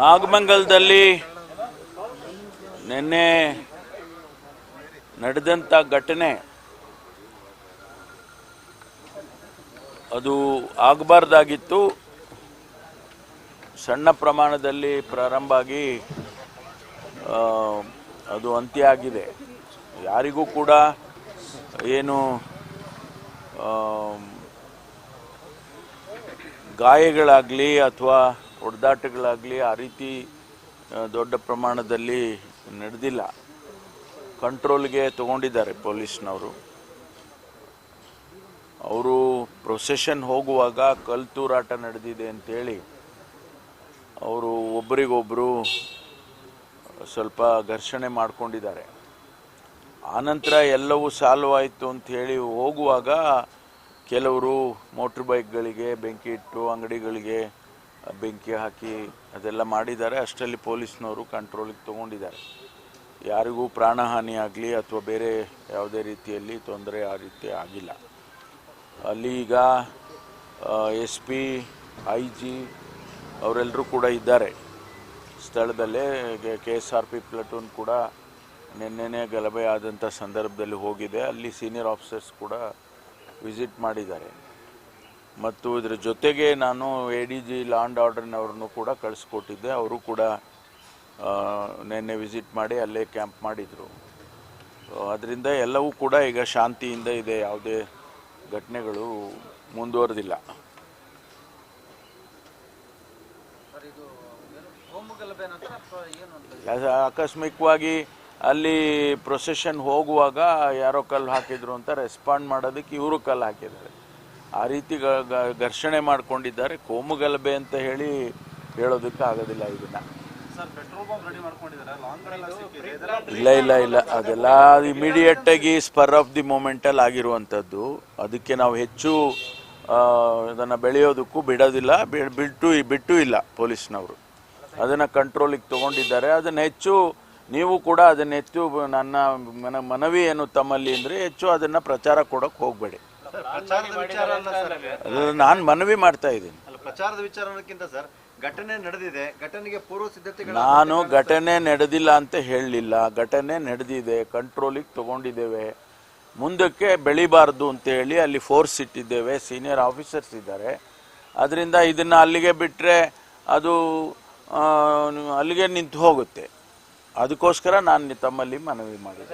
ನಾಗಮಂಗಲದಲ್ಲಿ ನಿನ್ನೆ ನಡೆದಂಥ ಘಟನೆ. ಅದು ಆಗಬಾರ್ದಾಗಿತ್ತು. ಸಣ್ಣ ಪ್ರಮಾಣದಲ್ಲಿ ಪ್ರಾರಂಭ ಆಗಿ ಅದು ಅಂತ್ಯ ಆಗಿದೆ ಯಾರಿಗೂ ಕೂಡ ಏನು ಗಾಯಗಳಾಗಲಿ ಅಥವಾ ಹೊಡೆದಾಟಗಳಾಗಲಿ ಆ ರೀತಿ ದೊಡ್ಡ ಪ್ರಮಾಣದಲ್ಲಿ ನಡೆದಿಲ್ಲ. ಕಂಟ್ರೋಲ್ಗೆ ತಗೊಂಡಿದ್ದಾರೆ ಪೊಲೀಸ್ನವರು. ಅವರು ಪ್ರೊಸೆಷನ್ ಹೋಗುವಾಗ ಕಲ್ ತೂರಾಟ ನಡೆದಿದೆ ಅಂತೇಳಿ ಅವರು ಒಬ್ಬರಿಗೊಬ್ಬರು ಸ್ವಲ್ಪ ಘರ್ಷಣೆ ಮಾಡ್ಕೊಂಡಿದ್ದಾರೆ. ಆನಂತರ ಎಲ್ಲವೂ ಸಾಲ್ವ್ ಆಯಿತು ಹೇಳಿ ಹೋಗುವಾಗ ಕೆಲವರು ಮೋಟ್ರ್ ಬೈಕ್ಗಳಿಗೆ ಬೆಂಕಿ ಇಟ್ಟು ಅಂಗಡಿಗಳಿಗೆ ಬೆಂಕಿ ಹಾಕಿ ಅದೆಲ್ಲ ಮಾಡಿದ್ದಾರೆ. ಅಷ್ಟರಲ್ಲಿ ಪೊಲೀಸ್ನವರು ಕಂಟ್ರೋಲಿಗೆ ತಗೊಂಡಿದ್ದಾರೆ. ಯಾರಿಗೂ ಪ್ರಾಣಹಾನಿ ಆಗಲಿ ಅಥವಾ ಬೇರೆ ಯಾವುದೇ ರೀತಿಯಲ್ಲಿ ತೊಂದರೆ ಆ ರೀತಿ ಆಗಿಲ್ಲ. ಅಲ್ಲಿ ಈಗ ಎಸ್ ಪಿ ಐ ಜಿ ಅವರೆಲ್ಲರೂ ಕೂಡ ಇದ್ದಾರೆ. ಸ್ಥಳದಲ್ಲೇ K S R P platoon ಕೂಡ ನಿನ್ನೆನೇ ಗಲಭೆ ಆದಂಥ ಸಂದರ್ಭದಲ್ಲಿ ಹೋಗಿದೆ. ಅಲ್ಲಿ ಸೀನಿಯರ್ ಆಫೀಸರ್ಸ್ ಕೂಡ ವಿಸಿಟ್ ಮಾಡಿದ್ದಾರೆ. ಮತ್ತು ಇದರ ಜೊತೆಗೆ ನಾನು A D G law and ಆರ್ಡರ್ನವ್ರನ್ನು ಕೂಡ ಕಳಿಸ್ಕೊಟ್ಟಿದ್ದೆ. ಅವರು ಕೂಡ ನಿನ್ನೆ ವಿಸಿಟ್ ಮಾಡಿ ಅಲ್ಲೇ ಕ್ಯಾಂಪ್ ಮಾಡಿದರು. ಅದರಿಂದ ಎಲ್ಲವೂ ಕೂಡ ಈಗ ಶಾಂತಿಯಿಂದ ಇದೆ. ಯಾವುದೇ ಘಟನೆಗಳು ಮುಂದುವರೆದಿಲ್ಲ. ಅಕಸ್ಮಿಕವಾಗಿ ಆಕಸ್ಮಿಕವಾಗಿ ಅಲ್ಲಿ ಪ್ರೊಸೆಷನ್ ಹೋಗುವಾಗ ಯಾರೋ ಕಲ್ಲು ಹಾಕಿದ್ರು ಅಂತ ರೆಸ್ಪಾಂಡ್ ಮಾಡೋದಕ್ಕೆ ಇವರು ಕಲ್ಲು ಹಾಕಿದ್ದಾರೆ. ಆ ರೀತಿ ಘರ್ಷಣೆ ಮಾಡ್ಕೊಂಡಿದ್ದಾರೆ. ಕೋಮು ಗಲಭೆ ಅಂತ ಹೇಳಿ ಹೇಳೋದಕ್ಕೆ ಆಗೋದಿಲ್ಲ ಇದನ್ನು. ಇಲ್ಲ ಇಲ್ಲ ಇಲ್ಲ. ಅದೆಲ್ಲ ಇಮಿಡಿಯೇಟ್ ಆಗಿ ಸ್ಪರ್ ಆಫ್ ದಿ ಮೂಮೆಂಟಲ್ಲಿ ಆಗಿರುವಂಥದ್ದು. ಅದಕ್ಕೆ ನಾವು ಹೆಚ್ಚು ಇದನ್ನು ಇದನ್ನ ಬೆಳೆಯೋದಕ್ಕೂ ಬಿಡೋದಿಲ್ಲ. ಬಿಟ್ಟು ಬಿಟ್ಟು ಇಲ್ಲ ಪೊಲೀಸ್ನವರು. ಅದನ್ನು ಕಂಟ್ರೋಲಿಗೆ ತಗೊಂಡಿದ್ದಾರೆ. ಅದನ್ನು ಹೆಚ್ಚು ನೀವು ಕೂಡ ಅದನ್ನು ಹೆಚ್ಚು ನನ್ನ ಮನ ಮನವಿ ಏನು ತಮ್ಮಲ್ಲಿ ಅಂದರೆ ಹೆಚ್ಚು ಅದನ್ನು ಪ್ರಚಾರ ಕೊಡೋಕೆ ಹೋಗಬೇಡಿ. ಪ್ರಚಾರದ ವಿಚಾರ ಅಲ್ಲ ಸರ್ ನಾನು ಮನವಿ ಮಾಡ್ತಾ ಇದ್ದೀನಿ. ಅಲ್ಲ ಪ್ರಚಾರದ ವಿಚಾರ ಸರ್ ಘಟನೆ ನಡೆದಿದೆ ಘಟನೆಗೆ ಪೂರ್ವ ಸಿದ್ಧತೆ ನಾನು ಘಟನೆ ನಡೆದಿಲ್ಲ ಅಂತ ಹೇಳಲಿಲ್ಲ ಘಟನೆ ನಡೆದಿದೆ ಕಂಟ್ರೋಲಿಗೆ ತಗೊಂಡಿದ್ದೇವೆ. ಮುಂದಕ್ಕೆ ಬೆಳಿಬಾರ್ದು ಅಂತ ಹೇಳಿ ಅಲ್ಲಿ ಫೋರ್ಸ್ ಇಟ್ಟಿದ್ದೇವೆ ಸೀನಿಯರ್ ಆಫೀಸರ್ಸ್ ಇದ್ದಾರೆ. ಅದರಿಂದ ಇದನ್ನು ಅಲ್ಲಿಗೆ ಬಿಟ್ಟರೆ ಅದು ಅಲ್ಲಿಗೆ ನಿಂತು ಹೋಗುತ್ತೆ. ಅದಕ್ಕೋಸ್ಕರ ನಾನು ತಮ್ಮಲ್ಲಿ ಮನವಿ ಮಾಡಿದೆ.